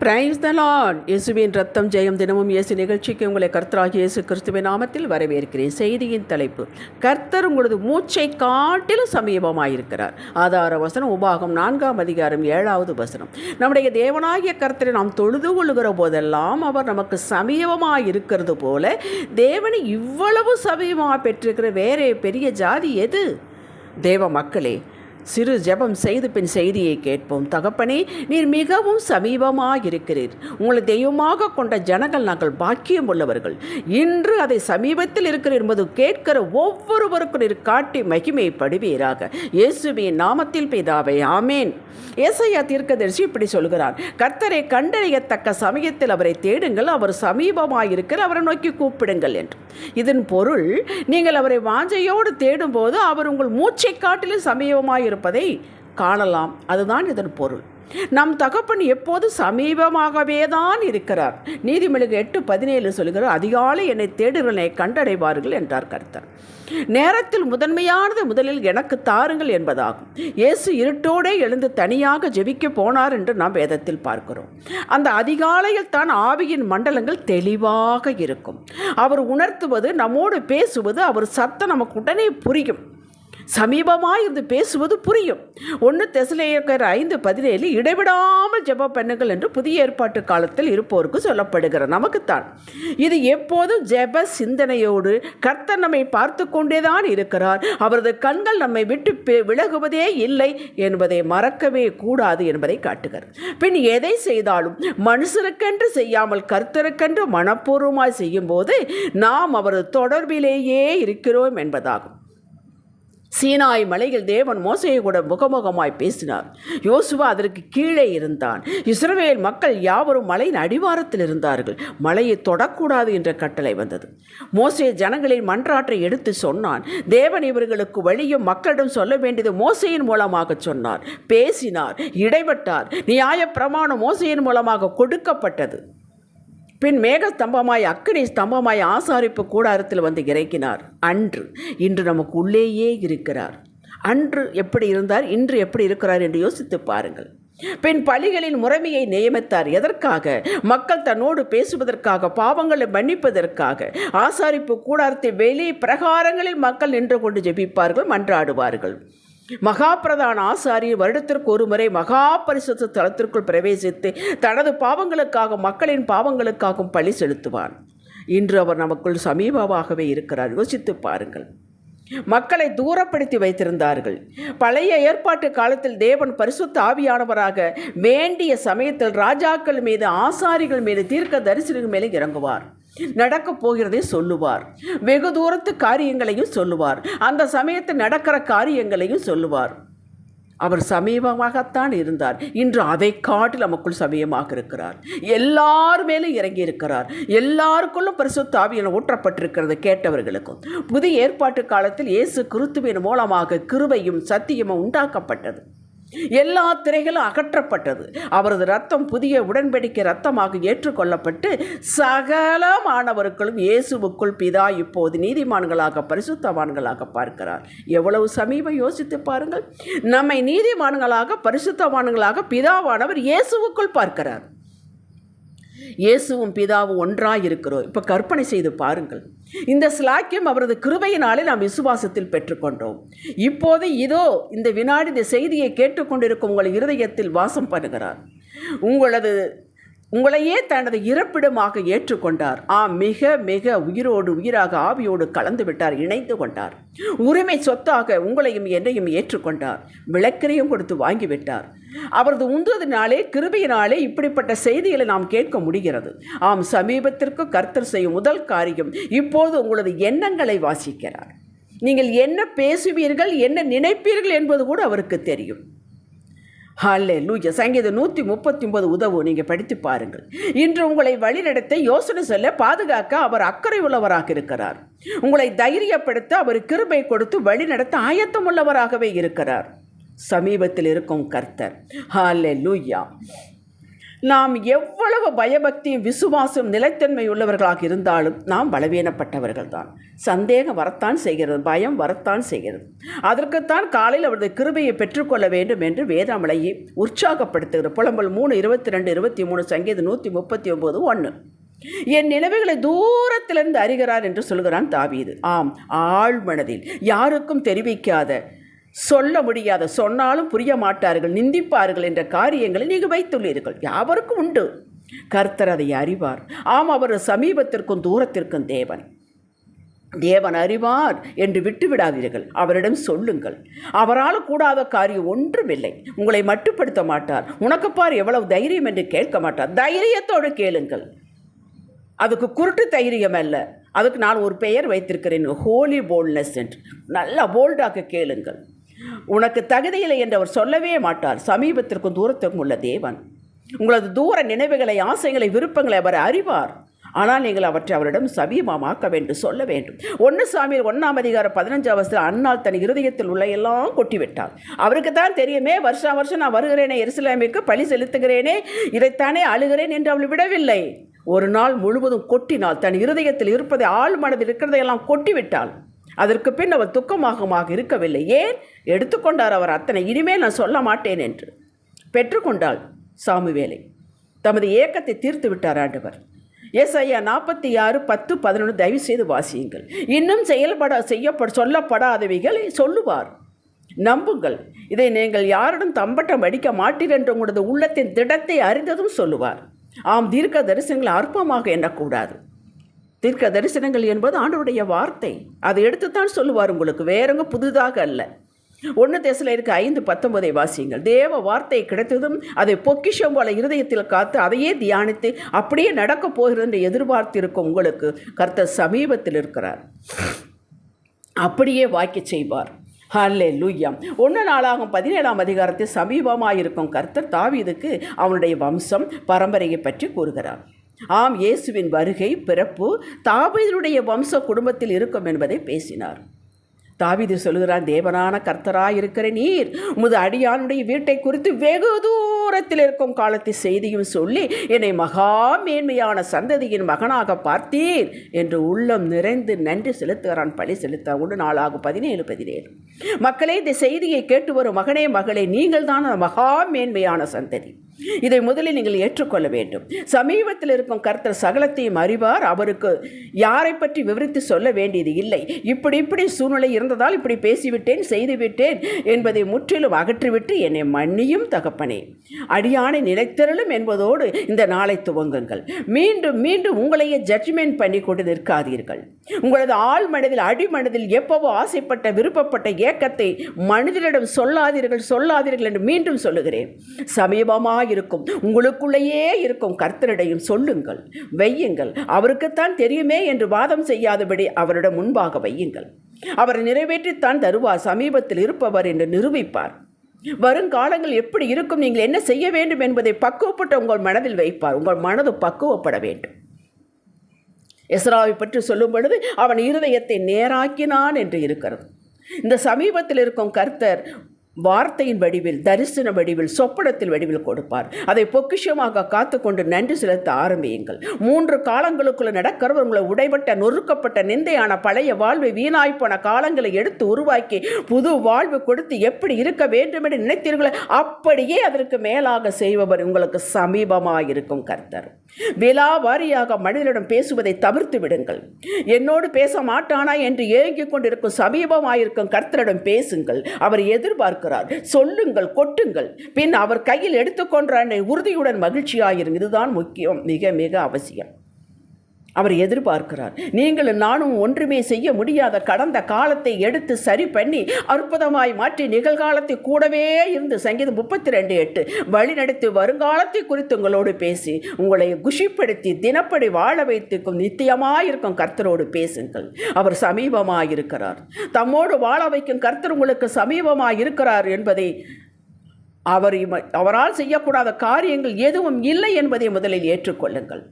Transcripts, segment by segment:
Praise the Lord இயேசுவின் ரத்தம் ஜெயம் தினமும் இயேசு நிகழ்ச்சிக்கு உங்களை கர்த்தராக இயேசு கிறிஸ்துவின் நாமத்தில் வரவேற்கிறேன். செய்தியின் தலைப்பு கர்த்தர் உங்களது மூச்சை காட்டிலும் சமீபமாயிருக்கிறார். ஆதார வசனம் உபாகம் நான்காம் அதிகாரம் ஏழாவது வசனம். நம்முடைய தேவனாகிய கர்த்தரை நாம் தொழுது கொள்ளுகிற போதெல்லாம் அவர் நமக்கு சமீபமாக இருக்கிறது போல தேவனை இவ்வளவு சமீபமாக பெற்றிருக்கிற வேறே பெரிய ஜாதி எது? தேவ மக்களே சிறு ஜெபம் செய்து பின் செய்தியை கேட்போம். தகப்பனே நீர் மிகவும் சமீபமாக இருக்கிறீர் உங்களை தெய்வமாக கொண்ட ஜனங்கள் நாங்கள் பாக்கியம் உள்ளவர்கள். இன்று அதை சமீபத்தில் இருக்கிற என்பது கேட்கிற ஒவ்வொருவருக்கும் நீர் காட்டி மகிமைப்படுவீராக. இயேசுவின் நாமத்தில் பிதாவை ஆமேன். ஏசையா தீர்க்கதரிசி இப்படி சொல்கிறார். கர்த்தரை கண்டறியத்தக்க சமயத்தில் அவரை தேடுங்கள் அவர் சமீபமாக இருக்கிற அவரை நோக்கி கூப்பிடுங்கள் என்று. இதன் பொருள் நீங்கள் அவரை வாஞ்சையோடு தேடும்போது அவர் உங்கள் மூச்சை காட்டிலும் சமீபமாக இருப்பதை காணலாம். அதுதான் இதன் பொருள். நம் தகப்பன் எப்போது சமீபமாகவே தான் இருக்கிறார். நீதிமொழிகள் எட்டு பதினேழு சொல்கிறார் அதிகாலை என்னை தேடுகிறனை கண்டடைவார்கள் என்றார் கர்த்தர். நேரத்தில் முதன்மையானது முதலில் எனக்கு தாருங்கள் என்பதாகும். இயேசு இருட்டோடே எழுந்து தனியாக ஜெபிக்க போனார் என்று நாம் வேதத்தில் பார்க்கிறோம். அந்த அதிகாலையில் தான் ஆவியின் மண்டலங்கள் தெளிவாக இருக்கும். அவர் உணர்த்துவது நம்மோடு பேசுவது அவர் சத்தம் நமக்கு உடனே புரியும். சமீபமாக இருந்து பேசுவது புரியும். ஒன்று தெசலேயக்கர் ஐந்து பதினேழு இடைவிடாமல் ஜெப பண்ணுங்கள் என்று புதிய ஏற்பாட்டு காலத்தில் இருப்போருக்கு சொல்லப்படுகிற நமக்குத்தான். இது எப்போதும் ஜெப சிந்தனையோடு கர்த்தர் நம்மை பார்த்து கொண்டேதான் இருக்கிறார். அவரது கண்கள் நம்மை விட்டு பெ- விலகுவதே இல்லை என்பதை மறக்கவே கூடாது என்பதை காட்டுகிறது. பின் எதை செய்தாலும் மனுஷருக்கென்று செய்யாமல் கர்த்தருக்கென்று மனப்பூர்வமாய் செய்யும்போது நாம் அவரது தொடர்பிலேயே இருக்கிறோம் என்பதாகும். சீனாய் மலையில் தேவன் மோசையை கூட முகமுகமாய் பேசினார். யோசுவா அதற்கு கீழே இருந்தான். இஸ்ரவேல் மக்கள் யாவரும் மலையின் அடிவாரத்தில் இருந்தார்கள். மலையை தொடக்கூடாது என்ற கட்டளை வந்தது. மோசே ஜனங்களின் மன்றாற்றை எடுத்து சொன்னான். தேவன் இவர்களுக்கு வழியும் மக்களிடம் சொல்ல வேண்டியது மோசையின் மூலமாக சொன்னார். பேசினார் இடைப்பட்டார் நியாய பிரமாணம் மோசையின் மூலமாக கொடுக்கப்பட்டது. பின் மேகஸ்தம்பமாய் அக்கினி ஸ்தம்பமாய் ஆசாரிப்பு கூடாரத்தில் வந்து இறக்கினார் அன்று இன்று நமக்கு உள்ளேயே இருக்கிறார். அன்று எப்படி இருந்தார் இன்று எப்படி இருக்கிறார் என்று யோசித்து பாருங்கள். பின் பலிகளின் முறைமையை நியமித்தார். எதற்காக? மக்கள் தன்னோடு பேசுவதற்காக பாவங்களை மன்னிப்பதற்காக. ஆசாரிப்பு கூடாரத்தை வெளி பிரகாரங்களில் மக்கள் நின்று கொண்டு ஜெபிப்பார்கள் மன்றாடுவார்கள். மகா பிரதான ஆசாரி வருடத்திற்கு ஒரு முறை மகா பரிசுத்த தலத்திற்குள் பிரவேசித்து தனது பாவங்களுக்காக மக்களின் பாவங்களுக்காகவும் பழி செலுத்துவான். இன்று அவர் நமக்குள் சமீபமாகவே இருக்கிறார். யோசித்து பாருங்கள். மக்களை தூரப்படுத்தி வைத்திருந்தார்கள். பழைய ஏற்பாட்டு காலத்தில் தேவன் பரிசுத்த ஆவியானவராக வேண்டிய சமயத்தில் ராஜாக்கள் மீது ஆசாரிகள் மீது தீர்க்க தரிசனங்கள் மேலே இறங்குவார். நடக்கப் போகிறதை சொல்லுவார். வெகு தூரத்து காரியங்களையும் சொல்லுவார். அந்த சமயத்தில் நடக்கிற காரியங்களையும் சொல்லுவார். அவர் சமீபமாகத்தான் இருந்தார். இன்று அதை காட்டில் நமக்குள் சமீபமாக இருக்கிறார். எல்லார் மேலும் இறங்கி இருக்கிறார். எல்லாருக்குள்ளும் பரிசுத்த ஊற்றப்பட்டிருக்கிறது கேட்டவர்களுக்கும். புதிய ஏற்பாட்டு காலத்தில் இயேசு கிறித்துவின் மூலமாக கிருபையும் சத்தியமும் உண்டாக்கப்பட்டது. எல்லா திரைகளும் அகற்றப்பட்டது. அவரது ரத்தம் புதிய உடன்படிக்கை ரத்தமாக ஏற்றுக்கொள்ளப்பட்டு சகல மாணவர்களும் இயேசுவுக்குள் பிதா இப்போது நீதிமான்களாக பரிசுத்தவான்களாக பார்க்கிறார். எவ்வளவு சமீபம் யோசித்து பாருங்கள். நம்மை நீதிமான்களாக பரிசுத்தவான்களாக பிதாவானவர் இயேசுவுக்குள் பார்க்கிறார். இயேசுவும் பிதாவும் ஒன்றாக இருக்கிறோம் இப்போ கற்பனை செய்து பாருங்கள். இந்த ஸ்லாக்கியம் அவரது கிருபையினாலே நாம் விசுவாசத்தில் பெற்றுக்கொண்டோம். இப்போது இதோ இந்த வினாடி இந்த செய்தியை கேட்டுக்கொண்டிருக்கும் உங்கள் இருதயத்தில் வாசம் பண்ணுகிறார். உங்களது உங்களையே தனது இறப்பிடமாக ஏற்றுக்கொண்டார். ஆம் மிக மிக உயிரோடு உயிராக ஆவியோடு கலந்து விட்டார் இணைந்து கொண்டார். உரிமை சொத்தாக உங்களையும் என்னையும் ஏற்றுக்கொண்டார். விளக்கரையும் கொடுத்து வாங்கிவிட்டார். அவரது உந்துவதனாலே கிருபையினாலே இப்படிப்பட்ட செய்திகளை நாம் கேட்க முடிகிறது. ஆம் சமீபத்திற்கு கர்த்தர் செய்யும் முதல் காரியம் இப்போது உங்களது எண்ணங்களை வாசிக்கிறார். நீங்கள் என்ன பேசுவீர்கள் என்ன நினைப்பீர்கள் என்பது கூட அவருக்கு தெரியும். ஹாலே லூஜா சங்கீதம் நூற்றி முப்பத்தி ஒன்பது உதவும். நீங்கள் படித்து பாருங்கள். இன்று உங்களை வழிநடத்த யோசனை சொல்ல பாதுகாக்க அவர் அக்கறை உள்ளவராக இருக்கிறார். உங்களை தைரியப்படுத்த அவர் கிருபை கொடுத்து வழிநடத்த ஆயத்தம் உள்ளவராகவே இருக்கிறார். சமீபத்தில் இருக்கும் கர்த்தர். ஹாலே லூயா நாம் எவ்வளவு பயபக்தியும் விசுவாசம் நிலைத்தன்மை உள்ளவர்களாக இருந்தாலும் நாம் பலவீனப்பட்டவர்கள் தான் சந்தேகம் வரத்தான் செய்கிறது பயம் வரத்தான் செய்கிறது. அதற்குத்தான் காலையில் அவரது கிருபையை பெற்றுக்கொள்ள வேண்டும் என்று வேதாமலையை உற்சாகப்படுத்துகிறது புலம்பல் மூணு இருபத்தி ரெண்டு இருபத்தி மூணு சங்கீதம் நூற்றி முப்பத்தி ஒம்பது ஒன்று என் நினைவுகளை தூரத்திலிருந்து அறிகிறார் என்று சொல்கிறான் தாவீது. ஆம் ஆழ்மனதில். யாருக்கும் தெரிவிக்காத சொல்ல முடியாத சொன்னாலும் புரிய மாட்டார்கள் நிந்திப்பார்கள் என்ற காரியங்களை நீங்கள் வைத்துள்ளீர்கள். யாவருக்கும் உண்டு. கர்த்தர் அதை அறிவார். ஆம் அவர் சமீபத்திற்கும் தூரத்திற்கும் தேவன். தேவன் அறிவார் என்று விட்டுவிடாதீர்கள். அவரிடம் சொல்லுங்கள். அவரால் கூடாத காரியம் ஒன்றுமில்லை. உங்களை மட்டுப்படுத்த மாட்டார். உனக்குப்பார் எவ்வளவு தைரியம் என்று கேட்க மாட்டார். தைரியத்தோடு கேளுங்கள். அதுக்கு குருட்டு தைரியம் அல்ல. அதுக்கு நான் ஒரு பெயர் வைத்திருக்கிறேன். ஹோலி போல்ட்னஸ் என்று. நல்லா போல்டாக கேளுங்கள். உனக்கு தகுதியில்லை என்று அவர் சொல்லவே மாட்டார். சமீபத்திற்கும் தூரத்திற்கும் உள்ள தேவன். உங்களது தூர நினைவுகளை ஆசைகளை விருப்பங்களை அவர் அறிவார். ஆனால் நீங்கள் அவற்றை அவரிடம் சமீபமாக்க வேண்டும் சொல்ல வேண்டும். ஒன்று சாமியில் ஒன்றாம் அதிகாரம் பதினஞ்சாம் வருஷத்தில் தன் இருதயத்தில் உள்ள எல்லாம் கொட்டிவிட்டார். அவருக்கு தான் தெரியுமே வருஷா வருஷம் நான் வருகிறேனே எருசலேமிற்கு பழி செலுத்துகிறேனே இதைத்தானே அழுகிறேன் என்று அவள் விடவில்லை. ஒரு நாள் முழுவதும் கொட்டினால் தன் இருதயத்தில் இருப்பதை ஆள் மனதில் இருக்கிறதையெல்லாம் கொட்டிவிட்டாள். அதற்கு பின் அவர் துக்கமாகமாக இருக்கவில்லை. ஏன்? எடுத்துக்கொண்டார் அவர் அத்தனை இனிமேல் நான் சொல்ல மாட்டேன் என்று. பெற்றுக்கொண்டாள் சாமுவேலை தமது ஏக்கத்தை தீர்த்து விட்டார் ஆண்டவர். எஸ் ஐயா நாற்பத்தி ஆறு பத்து பதினொன்று தயவு செய்து வாசியுங்கள். இன்னும் செயல்பட செய்யப்பட சொல்லப்படாதவைகளை சொல்லுவார். நம்புங்கள். இதை நீங்கள் யாரிடம் தம்பட்டம் அடிக்க மாட்டீர் என்று உங்களது உள்ளத்தின் திடத்தை அறிந்ததும் சொல்லுவார். ஆம் தீர்க்க தரிசனங்கள் அற்பமாக எண்ணக்கூடாது. தீர்க்க தரிசனங்கள் என்பது ஆண்டவருடைய வார்த்தை. அதை எடுத்துத்தான் சொல்லுவார் உங்களுக்கு. வேறங்க புதிதாக அல்ல. ஒன்று தேசில் இருக்க ஐந்து பத்தொன்பதை வாசியுங்கள். தேவ வார்த்தை கிடைத்ததும் அதை பொக்கிஷம் போல இருதயத்தில் காத்து அதையே தியானித்து அப்படியே நடக்கப் போகிறது என்று எதிர்பார்த்து இருக்கும் உங்களுக்கு கர்த்தர் சமீபத்தில் இருக்கிறார். அப்படியே வாக்கி செய்வார். ஹல்லே லூய்யம் ஒன்று நாளாகும் பதினேழாம் அதிகாரத்தில் சமீபமாக இருக்கும் கர்த்தர் தாவீதுக்கு அவனுடைய வம்சம் பரம்பரையை பற்றி கூறுகிறார். ஆம் இயேசுவின் வருகை பிறப்பு தாவீதுடைய வம்ச குடும்பத்தில் இருக்கும் என்பதை பேசினார். தாவிது சொல்கிறான் தேவனான கர்த்தராய் இருக்கிற நீர் உமது அடியானுடைய வீட்டை குறித்து வெகு தூரத்தில் இருக்கும் காலத்தை செய்தியும் சொல்லி என்னை மகா மேன்மையான சந்ததியின் மகனாக பார்த்தீர் என்று உள்ளம் நிறைந்து நன்றி செலுத்துகிறான். பழி செலுத்த ஒன்று நாளாகும் பதினேழு பதினேழு. மக்களே இந்த செய்தியை கேட்டு வரும் மகனே மகளே நீங்கள் தான் மகா மேன்மையான சந்ததி. இதை முதலில் நீங்கள் ஏற்றுக்கொள்ள வேண்டும். சமீபத்தில் இருக்கும் கர்த்தர் சகலத்தையும் அறிவார். அவருக்கு யாரை பற்றி விவரித்து சொல்ல வேண்டியது இல்லை. இப்படி இப்படி சூழ்நிலை இருந்ததால் இப்படி பேசிவிட்டேன் செய்துவிட்டேன் என்பதை முற்றிலும் அகற்றிவிட்டு என்னை மன்னியும் தகப்பனே. அடியானை நிலைத்திரளும் என்பதோடு இந்த நாளை துவங்குங்கள். மீண்டும் மீண்டும் உங்களையே ஜட்ஜ்மெண்ட் பண்ணி கொண்டு நிற்காதீர்கள். உங்களது ஆள் மனதில் அடிமனதில் எப்பவோ ஆசைப்பட்ட விருப்பப்பட்ட ஏக்கத்தை மனிதனிடம் சொல்லாதீர்கள் சொல்லாதீர்கள் என்று மீண்டும் சொல்லுகிறேன். சமீபமாக இருக்கும். உங்களுக்குள்ளேயே இருக்கும் கர்த்தரிடையும் சொல்லுங்கள் வையுங்கள். அவருக்குத்தான் தெரியுமே என்று வாதம் செய்யாதபடி அவரிடம் முன்பாக வையுங்கள். அவர் நிறைவேற்றித்தான் தருவார் சமீபத்தில் இருப்பவர் என்று நிரூபிப்பார். வருங்காலங்கள் எப்படி இருக்கும் நீங்கள் என்ன செய்ய வேண்டும் என்பதை பக்குவப்பட்ட உங்கள் மனதில் வைப்பார். உங்கள் மனது பக்குவப்பட வேண்டும். எஸ்ராவை பற்றி சொல்லும் பொழுது அவன் இருதயத்தை நேராக்கினான் என்று இருக்கிறது. இந்த சமீபத்தில் இருக்கும் கர்த்தர் வார்த்தையின் வடிவில் தரிசன வடிவில் சொப்பனத்தில் வடிவில் கொடுப்பார். அதை பொக்கிஷமாக காத்துக்கொண்டு நன்றி செலுத்த ஆரம்பியுங்கள். மூன்று காலங்களுக்குள்ள நடக்கிறவர் உங்களை உடைபட்ட நொறுக்கப்பட்ட நிந்தையான பழைய வாழ்வை வீணாய்ப்போன காலங்களை எடுத்து உருவாக்கி புது வாழ்வு கொடுத்து எப்படி இருக்க வேண்டும் என்று நினைத்தீர்களோ அப்படியே அதற்கு மேலாக செய்பவர் உங்களுக்கு சமீபமாக இருக்கும் கர்த்தர். விழா வாரியாக மனிதனிடம் பேசுவதை தவிர்த்து விடுங்கள். என்னோடு பேச மாட்டானா என்று ஏங்கிக் கொண்டிருக்கும் சமீபமாயிருக்கும் கர்த்தரிடம் பேசுங்கள். அவர் எதிர்பார்க்க இருக்கிறார் சொல்லுங்கள் கொட்டுங்கள். பின் அவர் கையில் எடுத்துக்கொண்ட உறுதியுடன் மகிழ்ச்சியாயிரும். இதுதான் முக்கியம் மிக மிக அவசியம். அவர் எதிர்பார்க்கிறார். நீங்களும் நானும் ஒன்றுமே செய்ய முடியாத கடந்த காலத்தை எடுத்து சரி பண்ணி அற்புதமாய் மாற்றி நிகழ்காலத்தை கூடவே இருந்து சங்கீதம் முப்பத்தி ரெண்டு எட்டு வழிநடத்தி வருங்காலத்தை குறித்து உங்களோடு பேசி உங்களை குஷிப்படுத்தி தினப்படி வாழ வைத்துக்கும் நித்தியமாயிருக்கும் கர்த்தரோடு பேசுங்கள். அவர் சமீபமாக இருக்கிறார் தம்மோடு வாழ வைக்கும் கர்த்தர் உங்களுக்கு சமீபமாக இருக்கிறார் என்பதை அவர் அவரால் செய்யக்கூடாத காரியங்கள் எதுவும் இல்லை என்பதை முதலில் ஏற்றுக்கொள்ளுங்கள்.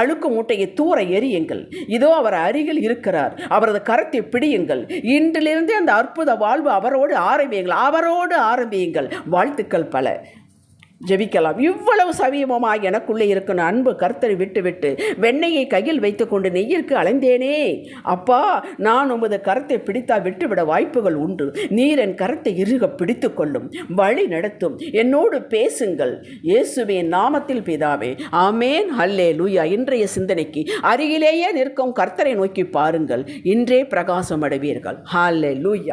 அழுக்கு மூட்டையை தூர எரியுங்கள் இதோ அவர் அருகில் இருக்கிறார். அவரது கரத்தை பிடியுங்கள். இன்றிலிருந்து அந்த அற்புத வாழ்வு அவரோடு ஆரம்பியுங்கள். அவரோடு ஆரம்பியுங்கள். வாழ்த்துக்கள் பல. ஜெபிக்கலாம். இவ்வளவு சமீபமாக எனக்குள்ளே இருக்கிற அன்பு கர்த்தரை விட்டுவிட்டு வெண்ணெயை கையில் வைத்துக்கொண்டு நெய்யிற்கு அலைந்தேனே. அப்பா நான் உமது கரத்தை பிடித்தா விட்டுவிட வாய்ப்புகள் உண்டு. நீர் என் கரத்தை இறுக பிடித்து கொள்ளும். வழி நடத்தும். என்னோடு பேசுங்கள். இயேசுவின் நாமத்தில் பிதாவே. ஆமேன். ஹல்லே லூயா இன்றைய சிந்தனைக்கு அருகிலேயே நிற்கும் கர்த்தரை நோக்கி பாருங்கள். இன்றே பிரகாசம் அடைவீர்கள். ஹல்லே லூயா